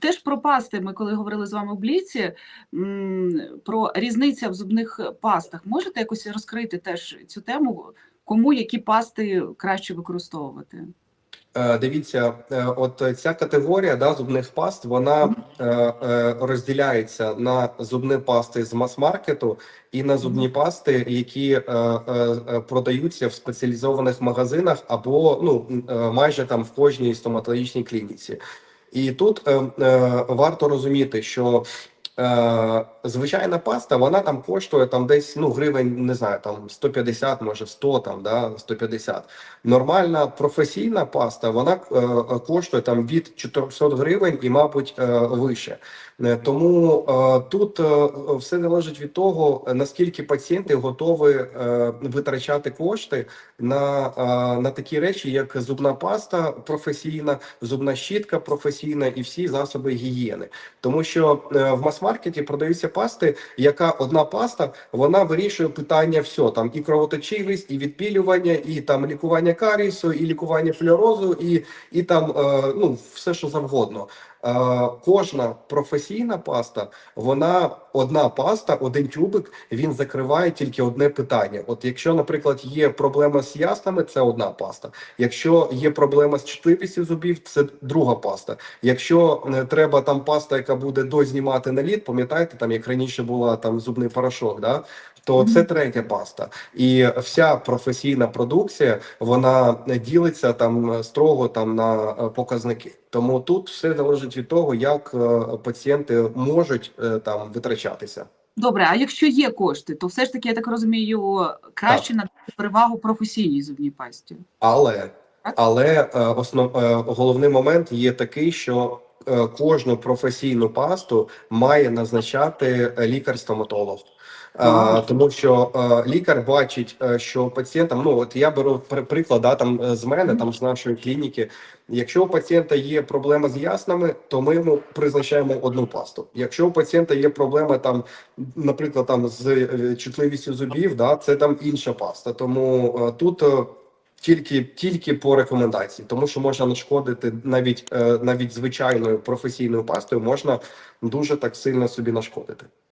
теж про пасти. Ми коли говорили з вами в бліці про різниця в зубних пастах. Можете якось розкрити теж цю тему? Кому які пасти краще використовувати? Е, Дивіться, е, от ця категорія да, зубних паст вона е, розділяється на зубні пасти з мас-маркету і на зубні пасти, які продаються в спеціалізованих магазинах або ну майже там в кожній стоматологічній клініці. І тут е, е, варто розуміти, що е, звичайна паста, вона там коштує там десь ну гривень, не знаю, там 150, може 100, там да 150. Нормальна професійна паста, вона е, е, коштує там від 400 гривень і, мабуть, е, вище. Е, Тому е, тут е, все залежить від того, наскільки пацієнти готові е, витрачати кошти на, е, на такі речі, як зубна паста професійна, зубна щітка професійна і всі засоби гігієни. Тому що е, в мас-маркеті продаються пасти, яка одна паста вона вирішує питання все там і кровоточивість, і відпілювання, і там лікування карісу, і лікування флюорозу, і, і там е, ну все, що завгодно. Е, Кожна професійна паста, вона одна паста, один тюбик, він закриває тільки одне питання. От якщо, наприклад, є проблема з яснами, це одна паста. Якщо є проблема з чутливістю зубів, це друга паста. Якщо е, треба там паста, яка буде дознімати наліт, пам'ятаєте, там як раніше була там зубний порошок, да? то це третя паста. І вся професійна продукція вона ділиться там строго там на е, показники. Тому тут все залежить від того, як е, пацієнти можуть е, там витрачатися. Добре, а якщо є кошти, то все ж таки, я так розумію, краще надати перевагу професійній зубній пасті. Але Так. але основ, головний момент є такий, що кожну професійну пасту має назначати е, лікар-стоматолог. Е, Ага. тому що е, лікар бачить, е, що пацієнтам, ну от я беру при- приклад, да, там е, з мене, там з нашої клініки. Якщо у пацієнта є проблема з яснами, то ми йому призначаємо одну пасту. Якщо у пацієнта є проблема там, наприклад, там з е, чутливістю зубів, да, це там інша паста. Тому е, тут е, тільки, тільки по рекомендації, тому що можна нашкодити навіть е, навіть звичайною професійною пастою, можна дуже так сильно собі нашкодити.